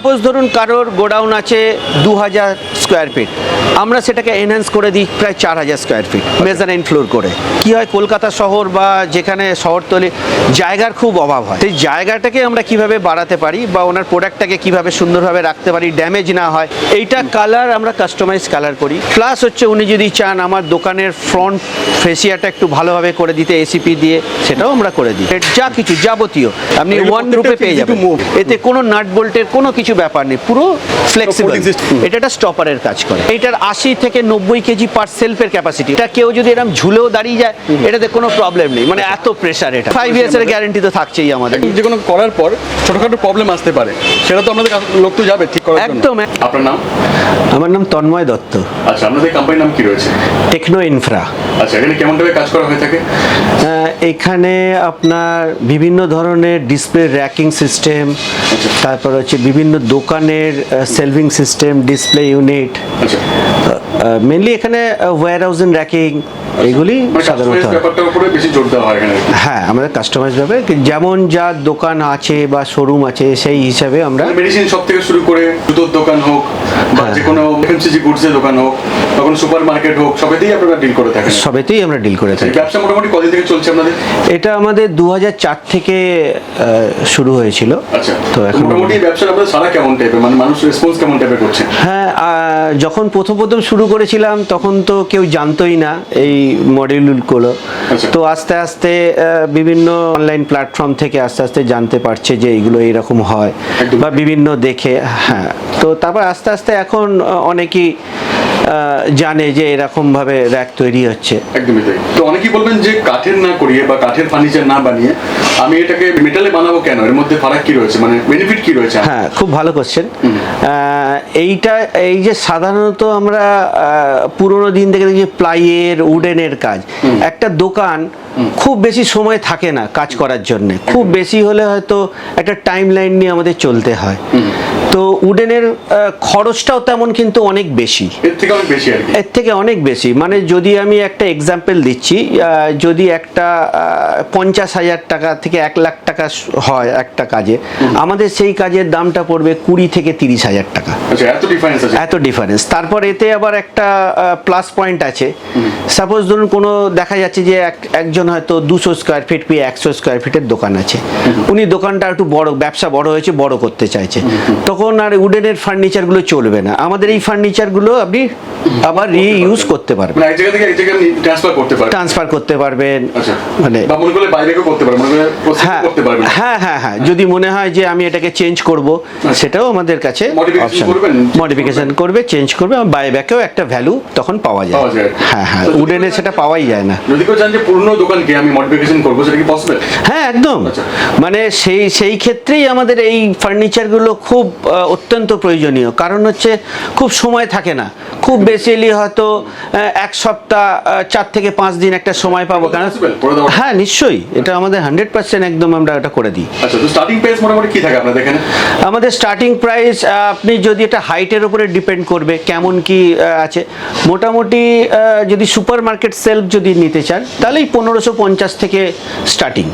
Suppose ধরুন কারোর godown আছে দু হাজার স্কোয়ার ফিট আমরা সেটাকে এনহ্যান্স করে দিই প্রায় চার হাজার স্কোয়ার ফিট মেজারাইন ফ্লোর করে। কি হয় কলকাতা শহর বা যেখানে শহরতলি জায়গার খুব অভাব হয়। সেই জায়গাটাকে আমরা কীভাবে বাড়াতে পারি বা ওনার প্রোডাক্টটাকে কীভাবে সুন্দরভাবে রাখতে পারি ড্যামেজ না হয় এইটা কালার আমরা কাস্টমাইজ কালার করি। প্লাস হচ্ছে উনি যদি চান আমার দোকানের ফ্রন্ট ফেসিয়াটা একটু ভালোভাবে করে দিতে এসিপি দিয়ে সেটাও আমরা করে দিই। যা কিছু যাবতীয় আপনি ওয়ান রুপে পেয়ে যাবেন। এতে কোনো নাট বোল্টের কোনো কিছু ব্যাপার নেই পুরো ফ্লেক্সিবল এটা একটা স্টপারের কাজ করে। এটার আশি থেকে নব্বই কেজি পার সেলফের ক্যাপাসিটি এটা কেউ যদি এরকম ঝুলেও দাঁড়িয়ে যায় এটাতে কোনো প্রবলেম নেই। মানে এত প্রেশার এটা। ফাইভ ইয়ার্স এর গ্যারান্টি তো থাকছেই আমাদের। যে কোনো করার পর ছোটখাটো প্রবলেম আসতে পারে। সেটা তো আমাদের লোক তো যাবে ঠিক করার জন্য। একদম আপনার নাম? আমার নাম তন্ময় দত্ত। আচ্ছা আপনাদের কোম্পানির নাম কি রয়েছে? Techno Infra. আচ্ছা এখানে কেমন টাইপের কাজ করা হয়ে থাকে? এখানে আপনার বিভিন্ন ধরনের ডিসপ্লে র্যাকিং সিস্টেম তারপর হচ্ছে বিভিন্ন দোকানের সেলভিং সিস্টেম ডিসপ্লে ইউনিট আচ্ছা। মেনলি এখানে ওয়্যার এন্ড র্যাকিং এগুলি মানে সাধারণত হয়। আমাদের কাস্টমাইজ ভাবে যেমন যা দোকান আছে বা শোরুম আছে সেই হিসাবে আমরা মেডিসিন শপ থেকে শুরু করে জুতোর দোকান হোক বা যে কোনো এফএমসিজি গুডসের দোকান হোক বা কোনো সুপার মার্কেট হোক সবেতেই আপনারা ডিল করে থাকেন। সবেতেই আমরা ডিল করে থাকি। ব্যবসা মোটামুটি কদিন থেকে চলছে আপনাদের? এটা আমাদের দু চার থেকে শুরু হয়েছিল। আচ্ছা তো এখন মোটামুটি ব্যবসার আপনাদের সারা কেমন টাইপের মানে মানুষ রেসপন্স কেমন টাইপের করছে? হ্যাঁ যখন প্রথম প্রথম শুরু করেছিলাম তখন তো কেউ জানতোই না এই মডিউলগুলো আচ্ছা। তো আস্তে আস্তে বিভিন্ন অনলাইন প্ল্যাটফর্ম থেকে আস্তে আস্তে জানতে পারছে যে এইগুলো এরকম হয় বা বিভিন্ন দেখে হ্যাঁ। তো তারপর আস্তে আস্তে এখন অনেকেই জানে যে এরকম ভাবে র্যাক তৈরি হচ্ছে। একদমই তাই। তো অনেকেই বলবেন যে কাঠের না করিয়ে বা কাঠের ফার্নিচার না বানিয়ে আমি এটাকে মেটালে বানাবো কেন? এর মধ্যে ফারাক কি রয়েছে? মানে বেনিফিট কি রয়েছে? হ্যাঁ খুব ভালো কোশ্চেন এইটা এই যে সাধারণত আমরা পুরোনো দিন থেকে দেখি প্লাইয়ের উডেনের কাজ। একটা দোকান খুব বেশি সময় থাকে না কাজ করার জন্য। খুব বেশি হলে হয়তো একটা টাইম লাইন নিয়ে আমাদের চলতে হয়। তো উডেনের খরচটাও তেমন কিন্তু অনেক বেশি। এর থেকে অনেক বেশি আর কি। এর থেকে অনেক বেশি। মানে যদি আমি একটা এক্সাম্পল দিচ্ছি যদি একটা পঞ্চাশ হাজার টাকা থেকে এক লাখ টাকা হয় একটা কাজে আমাদের সেই কাজের দামটা পড়বে কুড়ি থেকে তিরিশ হাজার টাকা। আচ্ছা এত ডিফারেন্স তারপর এতে আবার একটা প্লাস পয়েন্ট আছে। সাপোজ ধরুন কোনো দেখা যাচ্ছে যে এক- একজন হয়তো দুশো স্কোয়ার ফিট কি একশো স্কোয়ার ফিটের দোকান আছে। উনি দোকানটা একটু বড় ব্যবসা বড় হয়েছে বড় করতে চাইছে। তখন আর উডেনের ফার্নিচারগুলো চলবে না। আমাদের এই ফার্নিচারগুলো আপনি আবার রিইউজ করতে পারবেন। এক জায়গা থেকে এক জায়গায় ট্রান্সফার করতে পারে ট্রান্সফার করতে পারবেন। আচ্ছা। মানে বা মনে করলে বাইরেও করতে হ্যাঁ হ্যাঁ হ্যাঁ হ্যাঁ। যদি মনে হয় যে আমি এটাকে চেঞ্জ করব সেটাও আমাদের কাছে করবেন? মডিফিকেশন করবে চেঞ্জ করবে বাই ব্যাকেও একটা ভ্যালু তখন পাওয়া যায়। হ্যাঁ হ্যাঁ উডেনে সেটা পাওয়াই যায় না। যদি কেউ চান যে পুরনো দোকানকে আমি মডিফিকেশন করব সেটা কি পসিবল হ্যাঁ একদম। আচ্ছা। মানে সেই সেই ক্ষেত্রেই আমাদের এই ফার্নিচারগুলো খুব অত্যন্ত প্রয়োজনীয়। কারণ হচ্ছে খুব সময় থাকে না। খুব বেসিলি হয়তো এক সপ্তাহ চার থেকে পাঁচ দিন একটা সময় পাবো। কারণ দেওয়া? হ্যাঁ নিশ্চয়ই। এটা আমাদের হান্ড্রেড পার্সেন্ট একদম আমরা এটা করে দিই। আচ্ছা তো স্টার্টিং প্রাইস মোটামুটি কি থাকে আপনাদের এখানে? আমাদের স্টার্টিং প্রাইস আপনি যদি এটা হাইটের উপরে ডিপেন্ড করবে কেমন কি আছে। মোটামুটি যদি সুপার মার্কেট সেলফ যদি নিতে চান তাহলে পনেরোশো পঞ্চাশ থেকে স্টার্টিং।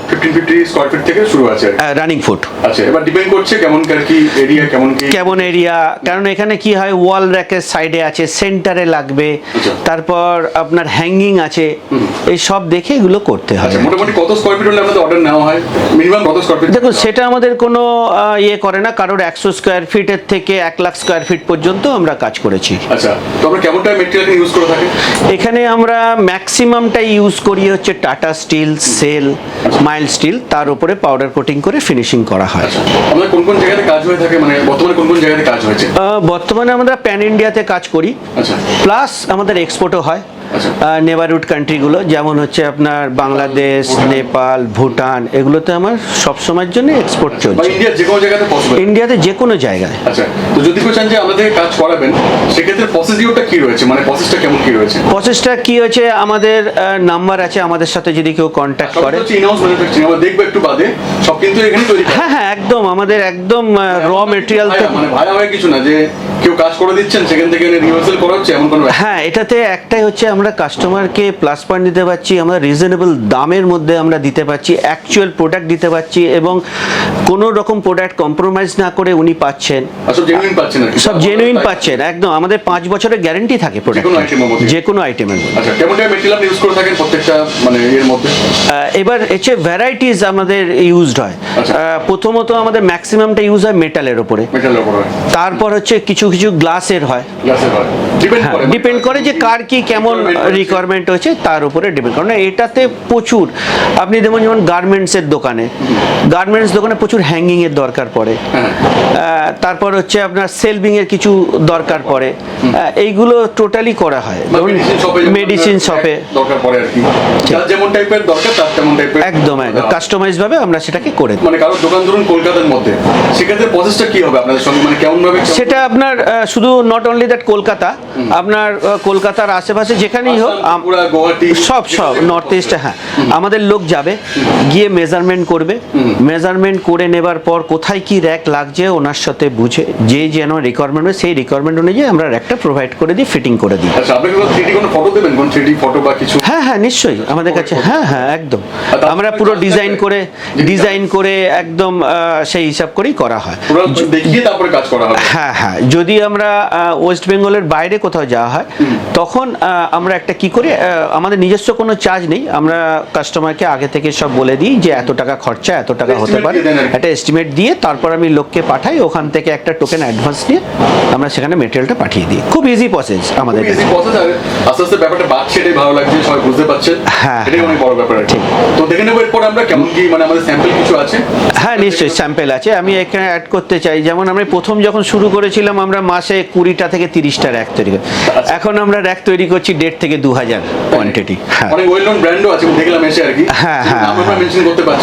স্কোয়ার ফিট থেকে শুরু আছে। রানিং ফুট আচ্ছা এবার ডিপেন্ড করছে কেমন কি এরিয়া কেমন কি কেমন এরিয়া কারণ এখানে কি হয় ওয়াল র্যাকের সাইডে আছে সেন্টারে লাগবে। আচ্ছা। তারপর আপনার হ্যাঙ্গিং আছে। এই সব দেখে এগুলো করতে হয়। আচ্ছা মোটামুটি কত স্কোয়ার ফিট হলে আপনাদের অর্ডার নেওয়া হয়? মিনিমাম কত স্কোয়ার ফিট দেখুন সেটা আমাদের কোনো ইয়ে করে না কারোর একশো স্কোয়ার ফিটের থেকে এক লাখ স্কোয়ার ফিট পর্যন্ত আমরা কাজ করেছি। আচ্ছা তো আপনারা কেমন টাইম মেটেরিয়াল ইউজ করে থাকেন এখানে আমরা ম্যাক্সিমামটাই ইউজ করি হচ্ছে Tata steel SAIL mild steel তার উপরে পাউডার কোটিং করে ফিনিশিং করা হয়। আচ্ছা আমাদের কোন কোন জায়গাতে কাজ হয়ে থাকে? মানে বর্তমানে কোন কোন জায়গাতে কাজ হয়েছে? বর্তমানে আমরা প্যান ইন্ডিয়াতে কাজ করি। আচ্ছা। প্লাস আমাদের এক্সপোর্টও হয়। আচ্ছা। নেবারহুড কান্ট্রিগুলো যেমন হচ্ছে আপনার বাংলাদেশ নেপাল ভুটান এগুলোতে আমার সব সময়ের জন্য এক্সপোর্ট চলছে। ইন্ডিয়াতে যে কোনো জায়গায়। আচ্ছা তো যদি কেউ চান যে আমাদের কাজ করাবেন সেক্ষেত্রে প্রসিডিওরটা কি রয়েছে? মানে প্রসেসটা কেমন কি রয়েছে? প্রসেসটা কি হয়েছে? আমাদের নাম্বার আছে আমাদের সাথে যদি কেউ কন্ট্যাক্ট করে। আমরা দেখব একটু বাদে। সব কিন্তু এখানেই তৈরি হ্যাঁ। হ্যাঁ একদম আমাদের একদম র মেটেরিয়াল মানে ভায়া হয়ে কিছু না যে কেউ কাজ করে দিচ্ছেন সেখান থেকে রিহার্সাল করা হচ্ছে এমন কোনো হ্যাঁ এটাতে একটাই হচ্ছে আমরা কাস্টমারকে প্লাস পয়েন্ট দিতে পারছি আমরা রিজনেবল দামের মধ্যে আমরা দিতে পারছি অ্যাকচুয়াল প্রোডাক্ট দিতে পারছি এবং কোনো রকম প্রোডাক্ট কম্প্রোমাইজ না করে উনি পাচ্ছেন। সব জেনুইন পাচ্ছেন সব জেনুইন পাচ্ছেন একদম। আমাদের পাঁচ বছরের গ্যারেন্টি থাকে প্রোডাক্ট? যে কোনো আইটেমের আচ্ছা কেমন টাইপ মেটেরিয়াল ইউজ করে থাকেন প্রত্যেকটা মানে এর মধ্যে? এবার হচ্ছে ভ্যারাইটিস আমাদের ইউজড হয়। আচ্ছা। প্রথমত আমাদের ম্যাক্সিমামটা ইউজ হয় মেটালের ওপরে তারপর হচ্ছে কিছু কিছু গ্লাসের হয়। ডিপেন্ড হ্যাঁ। করে। যে কার কি কেমন রিকোয়ারমেন্ট হচ্ছে তার উপরে ডিপেন্ড করে। এটাতে প্রচুর আপনি দেখুন যেমন গার্মেন্টসের দোকানে গার্মেন্টস দোকানে প্রচুর হ্যাঙ্গিং এর দরকার পড়ে। হ্যাঁ। তারপর হচ্ছে আপনার সেলভিং এর কিছু দরকার পড়ে। এইগুলো টোটালি করা হয়। মেডিসিন শপে মেডিসিন শপে দরকার পড়ে আর কি। যার যেমন টাইপের দরকার তার তেমন টাইপের একদম একদম। কাস্টমাইজ ভাবে আমরা সেটাকে করে মানে কারও দোকান ধরুন কলকাতার মধ্যে সেক্ষেত্রে প্রসেসটা কি হবে আপনাদের সঙ্গে? মানে কেমন ভাবে সেটা আপনার শুধু নট অনলি দ্যাট কলকাতা আপনার কলকাতার আশেপাশে যেখানেই হোক সব সব নর্থ ইস্টে হ্যাঁ। আমাদের লোক যাবে গিয়ে মেজারমেন্ট করবে। মেজারমেন্ট করে নেবার পর কোথায় কি র্যাক লাগছে ওনার সাথে বুঝে যে যেন রিকোয়ারমেন্ট হয় সেই রিকোয়ারমেন্ট অনুযায়ী আমরা র্যাকটা প্রোভাইড করে দিই ফিটিং করে দিই। আচ্ছা হ্যাঁ হ্যাঁ নিশ্চয়ই। আমাদের কাছে হ্যাঁ হ্যাঁ একদম। আমরা পুরো ডিজাইন করে ডিজাইন করে একদম সেই হিসাব করেই করা হয়। দেখিয়ে তারপরে কাজ করা হবে। হ্যাঁ হ্যাঁ যদি আমরা ওয়েস্ট বেঙ্গলের বাইরে কোথাও যাওয়া হয় তখন আমরা একটা কি করি আমাদের নিজস্ব কোনো চার্জ নেই। আমরা কাস্টমারকে আগে থেকে সব বলে দিই যে এত টাকা খরচা এত টাকা হতে পারে। একটা এস্টিমেট দিয়ে তারপর আমি লোককে পাঠাই ওখান থেকে একটা টোকেন অ্যাডভান্স নিয়ে আমরা সেখানে মেটেরিয়ালটা পাঠিয়ে দিই। খুব ইজি প্রসেস আমাদের কাছে। ইজি প্রসেস আর আস্তে আস্তে ব্যাপারটা বাড়ছে এটাই ভালো লাগছে সবাই বুঝতে পারছেন হ্যাঁ, এটাই অনেক বড় ব্যাপার আর তো দেখে নেব এরপর আমরা কেমন কি মানে আমাদের স্যাম্পল কিছু আছে? হ্যাঁ নিশ্চয়ই স্যাম্পেল আছে। আমি এখানে অ্যাড করতে চাই। যেমন আমরা প্রথম যখন শুরু করেছিলাম আমরা মাসে কুড়িটা থেকে তিরিশটা র্যাক তৈরি করি। এখন আমরা র্যাক তৈরি করছি দেড় থেকে দু হাজার কোয়ান্টিটি হ্যাঁ। হ্যাঁ, হ্যাঁ, আমরা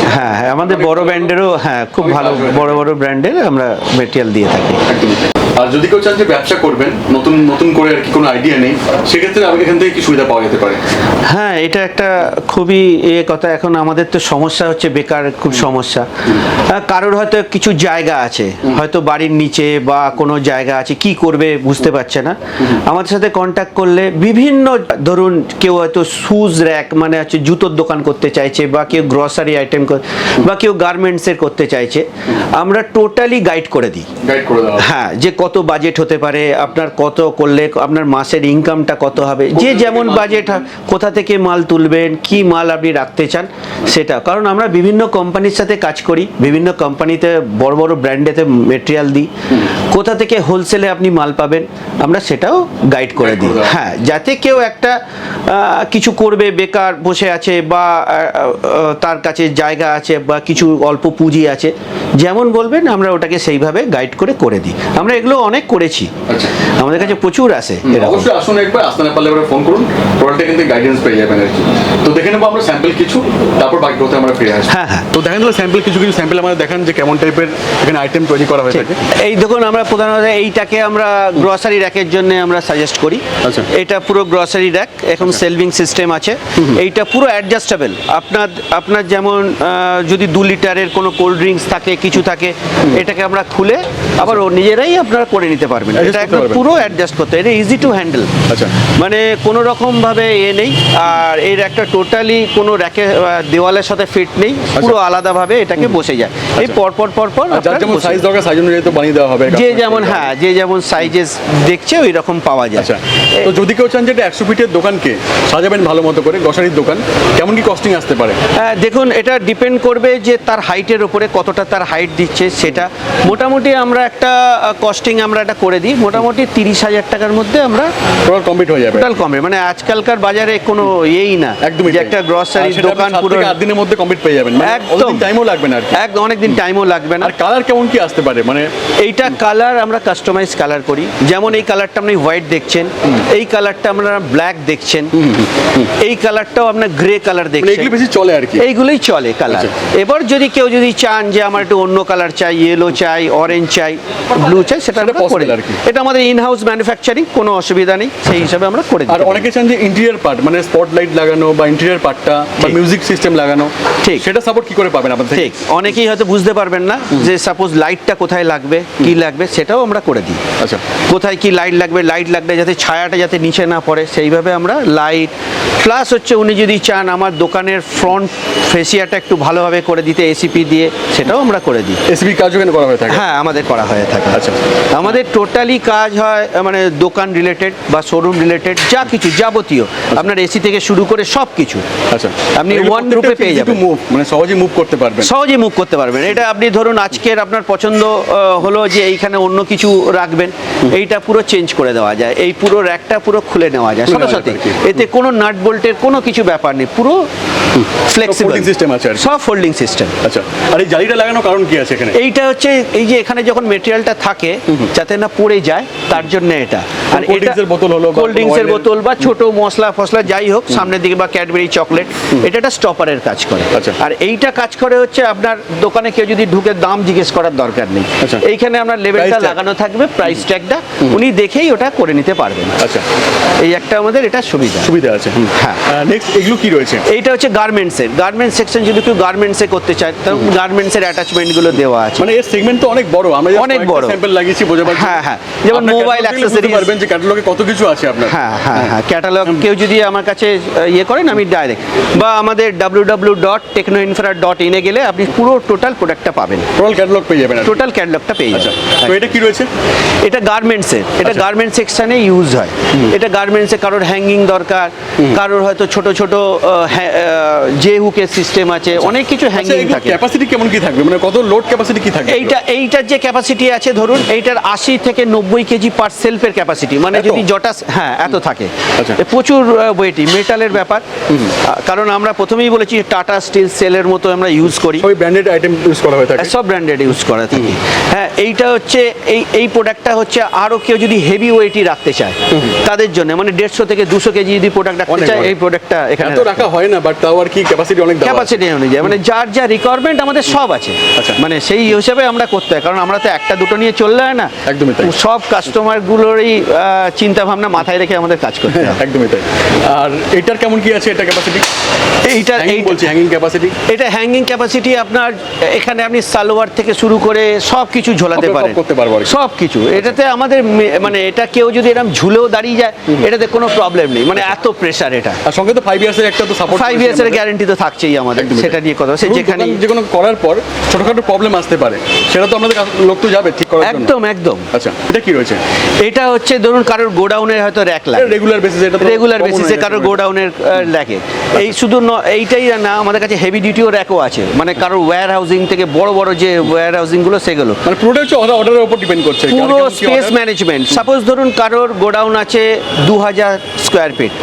না। হ্যাঁ হ্যাঁ আমাদের বড় ব্র্যান্ডেরও হ্যাঁ খুব ভালো বড় বড় ব্র্যান্ডের আমরা মেটেরিয়াল দিয়ে থাকি। আর যদি কেউ চান যে ব্যবসা করবেন নতুন নতুন করে আর কি কোনো আইডিয়া নেই সেক্ষেত্রে আমি এখান থেকে কি সুবিধা পাওয়া যেতে পারে? হ্যাঁ এটা একটা খুবই এ কথা। এখন আমাদের তো সমস্যা হচ্ছে বেকার খুব সমস্যা। কারোর হয়তো কিছু জায়গা আছে। হয়তো বাড়ির নিচে বা কোনো জায়গা আছে কি করবে বুঝতে পারছে না। আমাদের সাথে কন্ট্যাক্ট করলে বিভিন্ন ধরুন কেউ হয়তো শুজ র্যাক মানে হচ্ছে জুতোর দোকান করতে চাইছে বা কেউ গ্রসারি আইটেম বা কেউ গার্মেন্টসের করতে চাইছে। আমরা টোটালি গাইড করে দিই। হ্যাঁ যে কত বাজেট হতে পারে আপনার কত করলে আপনার মাসের ইনকামটা কত হবে যে যেমন বাজেট কোথা থেকে মাল তুলবেন কি মাল আপনি রাখতে চান সেটা। কারণ আমরা বিভিন্ন কোম্পানির সাথে কাজ করি বিভিন্ন কোম্পানিতে বড় বড় ব্র্যান্ডেতে মেটেরিয়াল দিই। কোথা থেকে হোলসেলে আপনি মাল পাবেন আমরা সেটাও গাইড করে দিই। হ্যাঁ যাতে কেউ একটা কিছু করবে বেকার বসে আছে বা তার কাছে জায়গা আছে বা কিছু অল্প পুঁজি আছে যেমন বলবেন আমরা ওটাকে সেইভাবে গাইড করে করে দিই। আমরা এগুলো অনেক করেছি। আচ্ছা। আমাদের কাছে প্রচুর আছে অবশ্যই আসুন একবার আসতে না পারলে এবার ফোন করুন টোটালটা কিন্তু গাইডেন্স পেয়ে যাবেন আর কি। তো দেখে নেব আমরা স্যাম্পল কিছু তারপর বাকি কথা আমরা ফিরে আসব। হ্যাঁ হ্যাঁ। তো দেখেন তাহলে স্যাম্পল কিছু কিছু স্যাম্পল দেখান যে কেমন টাইপের এখানে আইটেম তৈরি করা হয়ে থাকে। এই দেখুন আমরা প্রধানত এইটাকে আমরা গ্রসারি র্যাকের জন্য আমরা সাজেস্ট করি। আচ্ছা। এটা পুরো গ্রসারি র্যাক এখন সেলভিং সিস্টেম আছে। এইটা পুরো অ্যাডজাস্টেবল আপনার আপনার যেমন আহ, যদি দু লিটারের কোনো কোল্ড ড্রিঙ্কস থাকে কিছু থাকে এটাকে আমরা খুলে আবার ও নিজেরাই আপনারা করে নিতে পারবেন এটা একদম পুরো অ্যাডজাস্ট করতে এটা ইজি টু হ্যান্ডেল আচ্ছা। মানে কোনো রকম ভাবে এ নেই। আর এর একটা টোটালি কোনো র্যাকে দেওয়ালের সাথে ফিট নেই। পুরো আলাদাভাবে এটাকে বসে যায়। এই পরপর পরপর আর যার যেমন সাইজ দরকার সাইজ অনুযায়ী তো বানিয়ে দেওয়া হবে যে যেমন হ্যাঁ যে যেমন সাইজেস দেখছে ওই রকম পাওয়া যায়। আচ্ছা। তো যদি কেউ চান যে এটা একশো ফিটের দোকানকে সাজাবেন ভালো মতো করে গ্রসারির দোকান কেমন কি কস্টিং আসতে পারে? হ্যাঁ, দেখুন এটা ডিপেন্ড করবে যে তার হাইটের উপরে কতটা তার হাইট দিচ্ছে সেটা। মোটামুটি আমরা একটা কস্টিং আমরা এটা করে দিই মোটামুটি তিরিশ হাজার টাকার মধ্যে আমরা টোটাল কমপ্লিট হয়ে যাবে। টোটাল কমে মানে আজকালকার বাজারে কোনো ইয়েই না একদমই যে একটা গ্রসারি দোকান পুরো আট দিনের মধ্যে কমপ্লিট পেয়ে যাবেন মানে একদম। টাইমও লাগবে না আর। এক অনেকদিন টাইমও লাগবে না। আর কালার কেমন কি আসতে পারে? মানে এইটা কালার আমরা কাস্টমাইজ কালার করি। যেমন এই কালারটা আপনি হোয়াইট দেখছেন এই কালারটা আপনারা ব্ল্যাক দেখছেন এই কালারটাও আপনার গ্রে কালার মানে দেখছেন। এগুলো বেশি চলে আর কি। এইগুলোই চলে কালার আচ্ছা। এবার যদি কেউ যদি চান যে আমার একটু অন্য কালার চাই ইয়েলো চাই অরেঞ্জ চাই ব্লু চাই সেটা possible করে। আর কি। এটা আমাদের ইন হাউস ম্যানুফ্যাকচারিং কোনো অসুবিধা নেই সেই হিসাবে আমরা করে দিই আর অনেকে চান যে ইন্টেরিয়ার পার্ট মানে স্পটলাইট লাগানো বা ইন্টেরিয়ার পার্টটা বা মিউজিক সিস্টেম লাগানো ঠিক। সেটা সাপোর্ট কি করে পাবেন আপনাদের ঠিক। অনেকেই হয়তো বুঝতে পারবেন না যে সাপোজ লাইটটা কোথায় লাগবে কি লাগবে সেটাও আমরা করে দিই। আচ্ছা। কোথায় কি লাইট লাগবে লাইট লাগলে যাতে ছায়াটা যাতে নিচে না পড়ে সেইভাবে আমরা লাইট প্লাস হচ্ছে উনি যদি চান আমার দোকানের ফ্রন্ট ফেসিয়াটা একটু ভালোভাবে করে দিতে এসিপি দিয়ে সেটাও আমরা করে দিই। এসবি কাজও এখানে করা হয়ে থাকে? হ্যাঁ আমাদের করা হয়ে থাকে। আচ্ছা। আমাদের টোটালি কাজ হয় মানে দোকান রিলেটেড বা শোরুম রিলেটেড যা কিছু যাবতীয়। আপনার এসি থেকে শুরু করে সব কিছু আচ্ছা। আপনি ওয়ান রূপে পেয়ে যাবেন। মানে সহজে মুভ করতে পারবেন। সহজে মুভ করতে পারবেন। এটা আপনি ধরুন আজকের আপনার পছন্দ হলো যে এইখানে অন্য কিছু রাখবেন এইটা পুরো চেঞ্জ করে দেওয়া যায়। এই পুরো র্যাকটা পুরো খুলে নেওয়া যায়। সাথে সাথে। এতে কোনো নাট বোল্টের কোনো কিছু ব্যাপার নেই। পুরো ফ্লেক্সিবল system আছে সব ফোল্ডিং সিস্টেম আচ্ছা। আর এই জালিটা লাগানোর কারণ কি আছে এখানে? এইটা হচ্ছে এই যে এখানে যখন মেটেরিয়ালটা থাকে যাতে না পড়ে যায় তার জন্য এটা। আর এর বোতল হলো কোল্ড ড্রিঙ্কসের এর- বোতল বা ছোট মশলা ফসলা যাই হোক সামনের দিকে বা ক্যাডবেরি চকলেট এটা একটা স্টপারের কাজ করে। আচ্ছা। আর এইটা কাজ করে হচ্ছে আপনার দোকানে কেউ যদি ঢুকে দাম জিজ্ঞেস করার দরকার নেই। আচ্ছা। এইখানে আপনার tag। লাগানো থাকবে প্রাইস ট্যাগটা উনি দেখেই ওটা করে নিতে পারবেন। আচ্ছা। এই একটা আমাদের এটা সুবিধা। সুবিধা আছে হ্যাঁ। নেক্সট এগুলো কি রয়েছে? এইটা হচ্ছে গার্মেন্টসের গার্মেন্টস সেকশন যদি কেউ গার্মেন্টসে করতে চায় তখন গার্মেন্টসের অ্যাটাচমেন্টগুলো দেওয়া আছে। মানে এর সেগমেন্ট তো অনেক বড়। আমরা অনেক বড়। স্যাম্পল লাগিয়েছি বোঝাবার হ্যাঁ, হ্যাঁ। যেমন বুঝতে accessories- পারবেন যে ক্যাটালগে কত কিছু আছে আপনার। হ্যাঁ হ্যাঁ হ্যাঁ। ক্যাটালগ কেউ যদি আমার কাছে ইয়ে করেন আমি ডাইরেক্ট বা আমাদের W W dot Techno Infra dot ইনে গেলে আপনি পুরো টোটাল প্রোডাক্টটা পাবেন। টোটাল ক্যাটালগ পেয়ে যাবেন টোটাল ক্যাটালগটা পেয়ে আচ্ছা। যাবেন তো এটা কি রয়েছে? এটা গার্মেন্টসের এটা আচ্ছা। গার্মেন্টস সেকশনে ইউজ হয়। এটা গার্মেন্টসে কারোর হ্যাঙ্গিং দরকার কারোর হয়তো ছোট ছোট যে হুকের সিস্টেম আছে অনেক কিছু আচ্ছা হ্যাঙ্গিং থাকে। ক্যাপাসিটি কেমন কি থাকবে? মানে কত লোড ক্যাপাসিটি কি থাকবে? এইটা এইটার যে ক্যাপাসিটি আছে ধরুন এইটার আশি থেকে নব্বই কেজি পার সেলফের ক্যাপাসিটি মানে যদি জটা হ্যাঁ এত থাকে। আচ্ছা। প্রচুর ওয়েটি মেটালের ব্যাপার। কারণ আমরা প্রথমেই বলেছি টাটা স্টিল সেলের মতো আমরা ইউজ করি। সবই ব্র্যান্ডেড আইটেম ইউজ করা হয়ে থাকে। সব ব্র্যান্ডেড ইউজ করা থাকি। হ্যাঁ এইটা হচ্ছে এই এই প্রোডাক্টটা হচ্ছে আরও কেউ যদি হেভি ওয়েটই রাখতে চায় তাদের জন্য মানে দেড়শো থেকে দুশো কেজি যদি প্রোডাক্ট রাখতে চায় এই প্রোডাক্টটা এখানে এত রাখা হয় না বাট তাও আর কি ক্যাপাসিটি অনেক ক্যাপাসিটি অনুযায়ী মানে যার যা রিকোয়ারমেন্ট আমাদের সব আছে। আচ্ছা। মানে সেই হিসেবে আমরা করতে হয় কারণ আমরা তো একটা দুটো নিয়ে চললে হয় না। একদমই তাই। সব কাস্টমারগুলোরই চিন্তা ভাবনা মাথায় রেখে আমাদের কাজ করতে হ্যাঁ, হয় একদমই তাই। আর এটার কেমন কি আছে এটা ক্যাপাসিটি এইটা হ্যাঙ্গিং বলছি হ্যাঙ্গিং ক্যাপাসিটি এটা হ্যাঙ্গিং ক্যাপাসিটি আপনার এখানে আপনি সালোয়ার থেকে শুরু করে সব কিছু ঝোলাতে পারেন। করতে পারব সব কিছু। এটাতে আমাদের মানে এটা কেউ যদি এরকম ঝুলেও দাঁড়িয়ে যায় এটাতে কোনো প্রবলেম নেই। মানে এত প্রেসার এটা। আর সঙ্গে তো ফাইভ ইয়ার্সের একটা তো সাপোর্ট ফাইভ ইয়ার্সের গ্যারেন্টি তো থাকছেই আমাদের সেটা নিয়ে কথা সে যেখানে যে কোনো করার পর ছোটখাটো প্রবলেম আসতে পারে। সেটা তো আমাদের লোক তো যাবে ঠিক করার জন্য। একদম একদম। আচ্ছা এটা কি রয়েছে? এটা হচ্ছে ধরুন কারোর গোডাউনের হয়তো র্যাক লাগে। রেগুলার বেসিস এটা রেগুলার বেসিসে কারোর গোডাউনের র্যাকে। এই শুধু এইটাই না আমাদের কাছে হেভি ডিউটিও র্যাকও আছে। মানে কারোর ওয়্যার হাউজিং থেকে বড় বড় যে ওয়্যার হাউজিংগুলো সেগুলো। মানে পুরোটা হচ্ছে অর্ডারের উপর ডিপেন্ড করছে। পুরো স্পেস ম্যানেজমেন্ট সাপোজ ধরুন কারোর গোডাউন আছে দু হাজার স্কোয়ার ফিট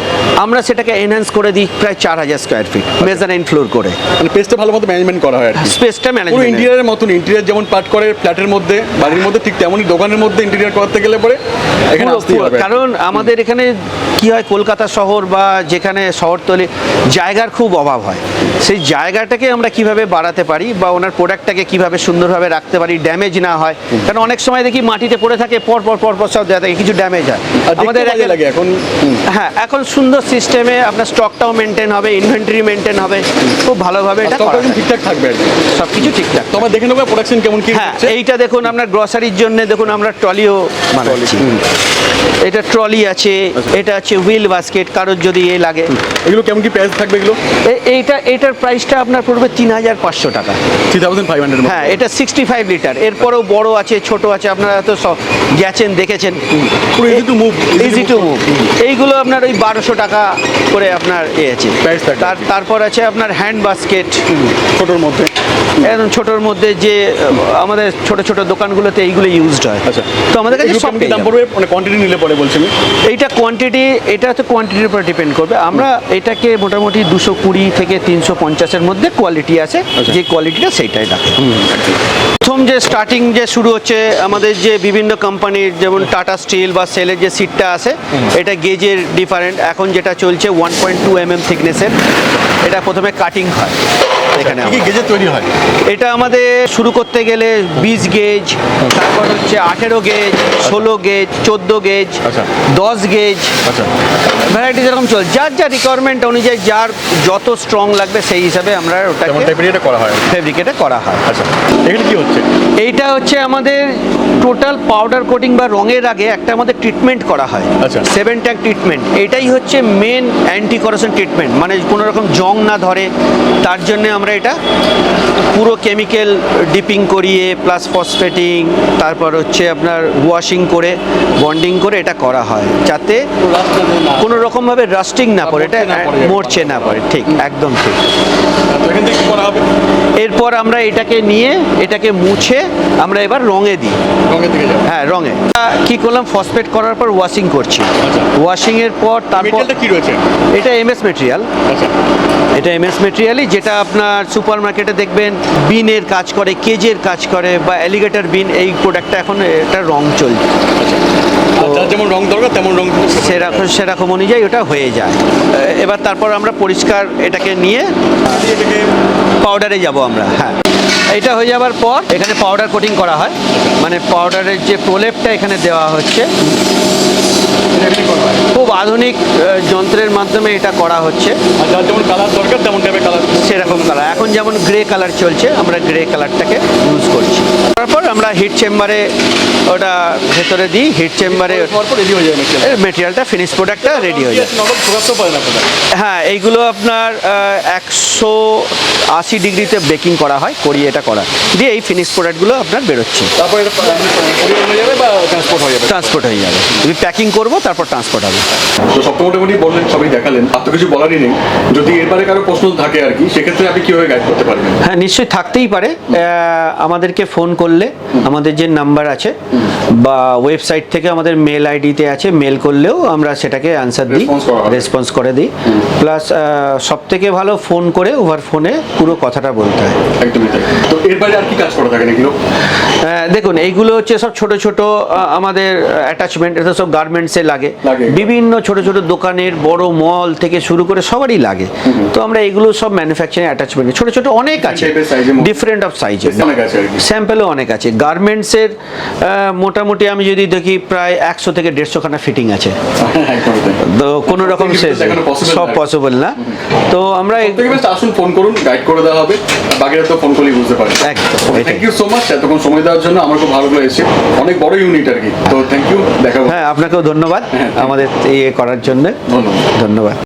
আমরা সেটাকে এনহ্যান্স করে দিই প্রায় চার হাজার স্কোয়ার ফিট মেজারাইন ফ্লোর করে। মানে পেজটা ভালো মতো ম্যানেজমেন্ট করা হয় স্পেসটা পুরো ম্যানেজমেন্ট ইন্টেরিয়ারের মতন ইন্টেরিয়ার যেমন পার্ট করে ফ্ল্যাটের মধ্যে বাড়ির মধ্যে ঠিক তেমনই দোকানের মধ্যে ইন্টেরিয়ার করতে গেলে পরে এখানে আসতেই হবে। কারণ আমাদের এখানে কি হয় কলকাতা শহর বা যেখানে শহরতলি জায়গার খুব অভাব হয়। সেই জায়গাটাকে আমরা কীভাবে বাড়াতে পারি বা ওনার প্রোডাক্টটাকে কীভাবে সুন্দরভাবে রাখতে পারি ড্যামেজ না হয়? কারণ অনেক সময় দেখি মাটিতে পড়ে থাকে পর পর পর পর সব দেওয়া থাকে কিছু ড্যামেজ হয়। আমাদের লাগে এখন হ্যাঁ এখন সুন্দর সিস্টেমে আপনার স্টকটাও মেনটেন হবে ইনভেন্টরি মেনটেন হবে খুব ভালোভাবে এটা ঠিকঠাক থাকবে সব কিছু ঠিকঠাক। তো আমরা দেখে নেব প্রোডাকশন কেমন কি হ্যাঁ এইটা দেখুন আপনার গ্রসারির জন্য দেখুন আমরা ট্রলিও বানাচ্ছি। এটা ট্রলি আছে। এটা আছে হুইল বাস্কেট কারোর যদি এ লাগে। এগুলো কেমন কি প্রাইস থাকবে এগুলো? এইটা এটার প্রাইসটা আপনার পড়বে তিন হাজার পাঁচশো টাকা। থ্রি থাউজেন্ড ফাইভ হান্ড্রেড হ্যাঁ এটা সিক্সটি ফাইভ লিটার এরপরেও বড় আছে ছোট আছে আপনারা তো সব গেছেন দেখেছেন। ইজি টু মুভ এইগুলো আপনার ওই বারোশো টাকা করে আপনার এ আছে। তারপর আছে আপনার হ্যান্ড বাস্কেট ছোটোর মধ্যে। ছোটোর মধ্যে যে আমাদের ছোট ছোট দোকানগুলোতে এইগুলো ইউজড হয়। আচ্ছা। তো আমাদের কাছে সব দাম পড়বে? মানে কোয়ান্টিটি নিলে পরে বলছি আমি। এইটা কোয়ান্টিটি এটা তো কোয়ান্টিটির উপর ডিপেন্ড করবে। আমরা এটাকে মোটামুটি দুশো কুড়ি থেকে তিনশো পঞ্চাশের মধ্যে কোয়ালিটি আছে। আচ্ছা। যে কোয়ালিটিটা সেইটাই রাখে। প্রথম যে স্টার্টিং যে শুরু হচ্ছে আমাদের যে বিভিন্ন কোম্পানির যেমন টাটা স্টিল বা সেলের যে সিটটা আছে এটা গেজের ডিফারেন্ট এখন যেটা চলছে one point two M M থিকনেসের এটা প্রথমে কাটিং হয়। এখানে কি কি গেজে তৈরি হয়? এটা আমাদের শুরু করতে গেলে বিশ গেজ তারপর হচ্ছে আঠেরো গেজ ষোলো গেজ চোদ্দ গেজ আচ্ছা। দশ গেজ। আচ্ছা। ভ্যারাইটি যেরকম চল যার যা রিকোয়ারমেন্ট অনুযায়ী যার যত স্ট্রং লাগবে সেই হিসাবে আমরা তেমন ওটাকে করা হয়। ফেব্রিকেটে করা হয়। আচ্ছা। এখানে কি হচ্ছে? এইটা হচ্ছে আমাদের টোটাল পাউডার কোটিং বা রঙের আগে একটা আমাদের ট্রিটমেন্ট করা হয়। আচ্ছা। সেভেন ট্যাগ ট্রিটমেন্ট এটাই হচ্ছে মেন অ্যান্টি করাশন ট্রিটমেন্ট মানে কোনো রকম জং না ধরে তার জন্য আমরা এটা পুরো কেমিক্যাল ডিপিং করিয়ে প্লাস ফসফেটিং তারপর হচ্ছে আপনার ওয়াশিং করে বন্ডিং করে এটা করা হয় যাতে কোনো রকমভাবে রাস্টিং না পড়ে এটা মরছে না পড়ে। মরচে না পড়ে ঠিক একদম ঠিক। এরপর আমরা এটাকে নিয়ে এটাকে মুছে আমরা এবার রঙে দিই। হ্যাঁ রঙে। কি করলাম? ফসফেট করার পর ওয়াশিং করছি। আচ্ছা। ওয়াশিং এর পর তারপর কি রয়েছে? এটা এমএস মেটেরিয়াল আচ্ছা। এটা এমএস মেটেরিয়ালই যেটা আপনার সুপার মার্কেটে দেখবেন বিনের কাজ করে কেজের কাজ করে বা অ্যালিগেটর বিন এই প্রোডাক্টটা এখন এটা রং চলছে। যেমন রং দরকার তেমন রং সেরকম সেরকম অনুযায়ী ওটা হয়ে যায়। এবার তারপর আমরা পরিষ্কার এটাকে নিয়ে এটাকে পাউডারে যাব আমরা হ্যাঁ। এটা হয়ে যাবার পর এখানে পাউডার কোটিং করা হয়। মানে পাউডারের যে প্রলেপটা এখানে দেওয়া হচ্ছে খুব আধুনিক যন্ত্রের মাধ্যমে এটা করা হচ্ছে। আর যেমন কালার দরকার তেমন টাইপের কালার সেরকম কালার এখন যেমন গ্রে কালার চলছে আমরা গ্রে কালারটাকে ইউজ করছি। তারপর আমরা হিট চেম্বারে ওটা ভেতরে দিই হিট চেম্বারে রেডি হয়ে মেটেরিয়াল মেটেরিয়ালটা ফিনিশ প্রোডাক্টটা রেডি হয়ে যায়। হ্যাঁ এইগুলো আপনার একশো আশি ডিগ্রিতে বেকিং করা হয় করিয়ে এটা করা। দিয়ে এই ফিনিশ প্রোডাক্টগুলো আপনার বেরোচ্ছে। ট্রান্সপোর্ট হয়ে যাবে ট্রান্সপোর্ট হয়ে যাবে? প্যাকিং করব তারপর ট্রান্সপোর্ট হবে। তো সব মোটামুটি বললেন সবই দেখালেন। আর তো কিছু বলারই নেই। যদি এরপরে কারও প্রশ্ন থাকে আর কি সেক্ষেত্রে আপনি কীভাবে গাইড করতে পারবেন? হ্যাঁ নিশ্চয়ই থাকতেই পারে। আমাদেরকে ফোন করলে আমাদের যে নাম্বার আছে বা ওয়েবসাইট থেকে আমাদের মেল আইডিতে আছে মেল করলেও আমরা সেটাকে অ্যান্সার দিই। রেসপন্স করে দিই। প্লাস সব থেকে ভালো ফোন করে ওভার ফোনে পুরো কথাটা বলতে হয়। একদমই তাই। তো এর বাইরে আর কি কাজ করা থাকে নাকি দেখুন এইগুলো হচ্ছে সব ছোট ছোট আমাদের অ্যাটাচমেন্ট এটা সব গার্মেন্টসে লাগে। বিভিন্ন ছোট ছোট দোকানের বড় মল থেকে শুরু করে সবারই লাগে। তো আমরা এগুলো সব ম্যানুফ্যাকচারিং অ্যাটাচমেন্ট ছোট ছোট অনেক আছে। ডিফারেন্ট অফ সাইজের স্যাম্পেলও অনেক আছে। গার্মেন্টসের মোটামুটি আমি যদি দেখি প্রায় একশো থেকে দেড়শো খানা ফিটিং আছে। তো কোনো রকম শেষ সব পসিবল না। তো আমরা আসুন ফোন করুন গাইড করে দেওয়া হবে। বাকিরা তো ফোন করলেই বুঝতে পারে একদম, থ্যাংক ইউ সো মাচ এতক্ষণ সময় দেওয়ার জন্য আমার খুব ভালো লেগেছে। অনেক বড় ইউনিট আর কি। তো থ্যাংক ইউ দেখা হ্যাঁ আপনাকেও ধন্যবাদ আমাদের ইয়ে করার জন্য। ধন্যবাদ।